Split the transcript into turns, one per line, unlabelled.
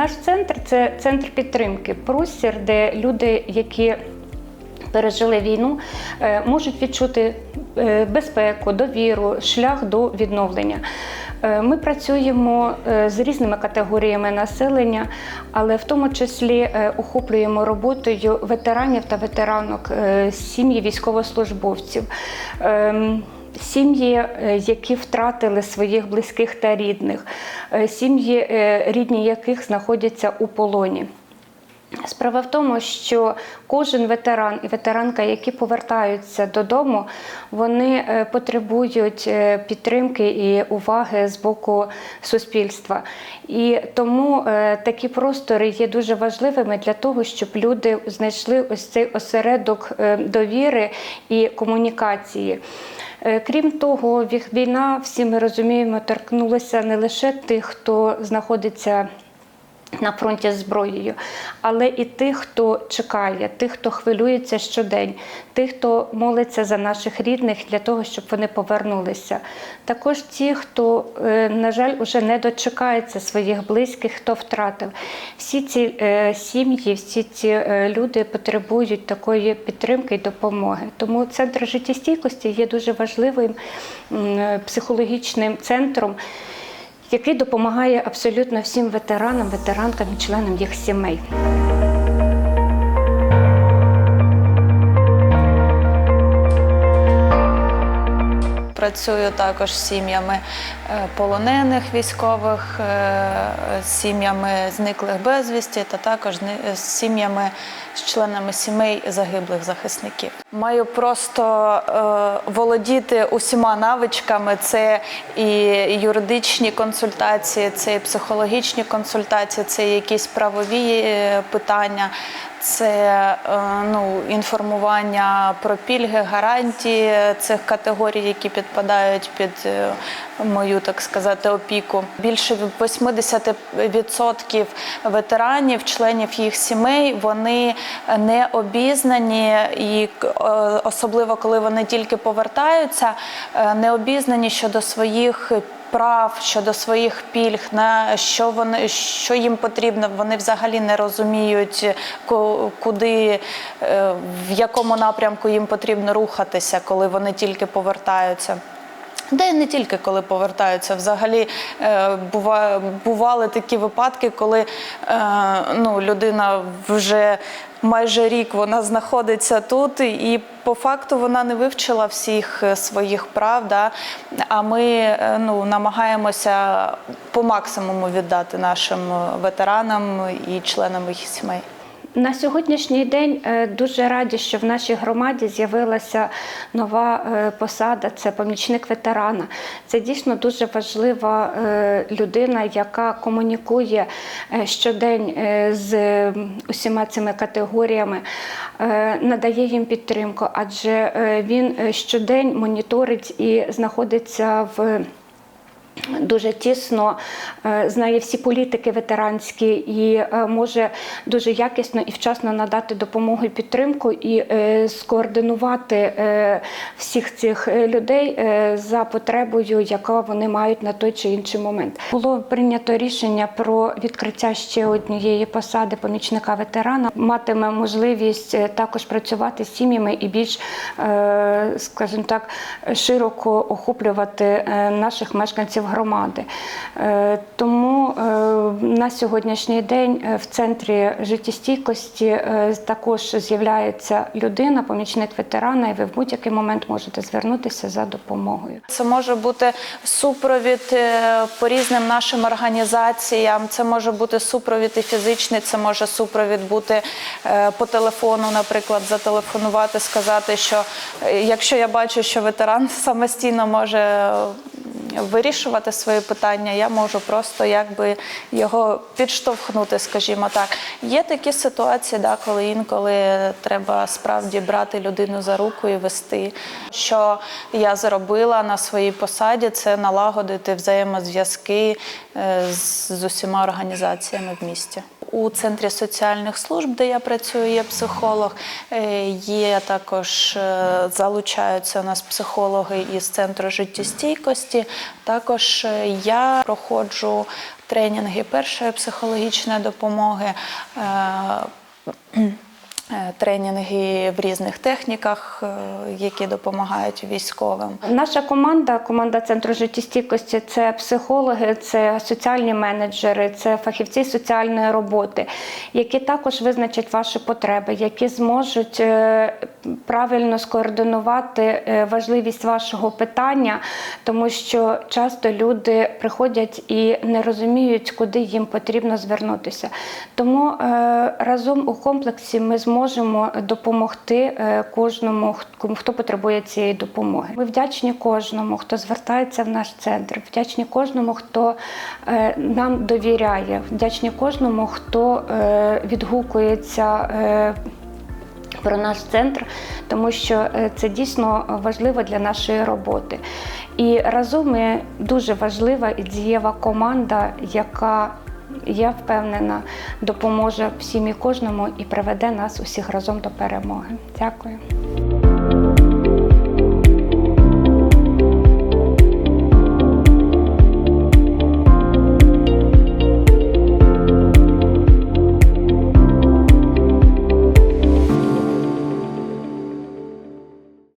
Наш центр це центр підтримки, простір, де люди, які пережили війну, е, можуть відчути е, безпеку, довіру, шлях до відновлення. Е, Ми працюємо е, з різними категоріями населення, але в тому числі е, охоплюємо роботою ветеранів та ветеранок, сім'ї військовослужбовців. Ем, Сім'ї, які втратили своїх близьких та рідних, сім'ї, рідні яких знаходяться у полоні. Справа в тому, що кожен ветеран і ветеранка, які повертаються додому, вони е, потребують е, підтримки і уваги з боку суспільства. І тому е, такі простори є дуже важливими для того, щоб люди знайшли ось цей осередок довіри і комунікації. Крім того, війна, всі ми розуміємо, торкнулася не лише тих, хто знаходиться на фронті з зброєю, але і тих, хто чекає, тих, хто хвилюється щодень, тих, хто молиться за наших рідних для того, щоб вони повернулися. Також ті, хто, е, на жаль, уже не дочекається своїх близьких, хто втратив. Всі ці е, сім'ї, всі ці е, люди потребують такої підтримки і допомоги. Тому центр життєстійкості є дуже важливим психологічним центром який допомагає абсолютно всім ветеранам, ветеранкам і членам їх сімей.
Працюю також з сім'ями е, полонених військових, е, з сім'ями зниклих безвісті та також з сім'ями з членами сімей загиблих захисників. Маю просто е, володіти усіма навичками: це і юридичні консультації, це і психологічні консультації, це якісь правові питання. Це ну, інформування про пільги, гарантії цих категорій, які підпадають під е, мою, так сказати, опіку. Більше 80% ветеранів, членів їх сімей, вони не обізнані, і е, особливо коли вони тільки повертаються, е, не обізнані щодо своїх прав щодо своїх пільг, на що вони що їм потрібно. Вони взагалі не розуміють, ку- куди е, в якому напрямку їм потрібно рухатися, коли вони тільки повертаються. Де і не тільки коли повертаються, взагалі е, бували такі випадки, коли е, ну, людина вже майже рік вона знаходиться тут, і по факту вона не вивчила всіх е, своїх прав. Да? А ми ну, намагаємося по максимуму віддати нашим ветеранам і членам їх сімей.
На сьогоднішній день е, дуже раді, що в нашій громаді з'явилася нова е, посада це помічник ветерана. Це дійсно дуже важлива е, людина, яка комунікує щодень з усіма цими категоріями, надає їм підтримку, адже він щодень моніторить і знаходиться в. Дуже тісно е, знає всі політики ветеранські і е, може дуже якісно і вчасно надати допомогу і підтримку і е, скоординувати всіх цих людей за потребою, яка вони мають на той чи інший момент. Було прийнято рішення про відкриття ще однієї посади помічника ветерана. Матиме можливість також працювати з сім'ями і більш, скажімо так, широко охоплювати наших мешканців громади. Е, Тому е, на сьогоднішній день е, в центрі життєстійкості також з'являється людина, помічник ветерана, і ви в будь-який момент можете звернутися за допомогою.
Це може бути супровід по різним нашим організаціям. Це може бути супровід і фізичний, це може супровід бути по телефону, наприклад, зателефонувати, сказати, що якщо я бачу, що ветеран самостійно може вирішувати свої питання, я можу просто якби його підштовхнути, скажімо так. Є такі ситуації, да, коли інколи треба справді брати людину за руку і вести. Що я зробила на своїй посаді, це налагодити взаємозв'язки е, з, з усіма організаціями в місті. У центрі соціальних служб, де я працюю, є психолог. Е, Є також е, залучаються у нас психологи із центру життєстійкості. Також е, я проходжу тренінги першої психологічної допомоги. Е, Тренінги в різних техніках, е, які допомагають військовим.
Наша команда, команда центру життєстійкості, це психологи, це соціальні менеджери, це фахівці соціальної роботи, які також визначать ваші потреби, які зможуть е, правильно скоординувати важливість вашого питання, тому що часто люди приходять і не розуміють, куди їм потрібно звернутися. Тому разом у комплексі ми зможемо допомогти е, кожному, хто- потребує цієї допомоги. Ми вдячні кожному, хто звертається в наш центр, вдячні кожному, хто е, нам довіряє, вдячні кожному, хто е, відгукується. про наш центр, тому що це дійсно важливо для нашої роботи. І разом ми дуже важлива і дієва команда, яка я впевнена допоможе всім і кожному і приведе нас усіх разом до перемоги. Дякую.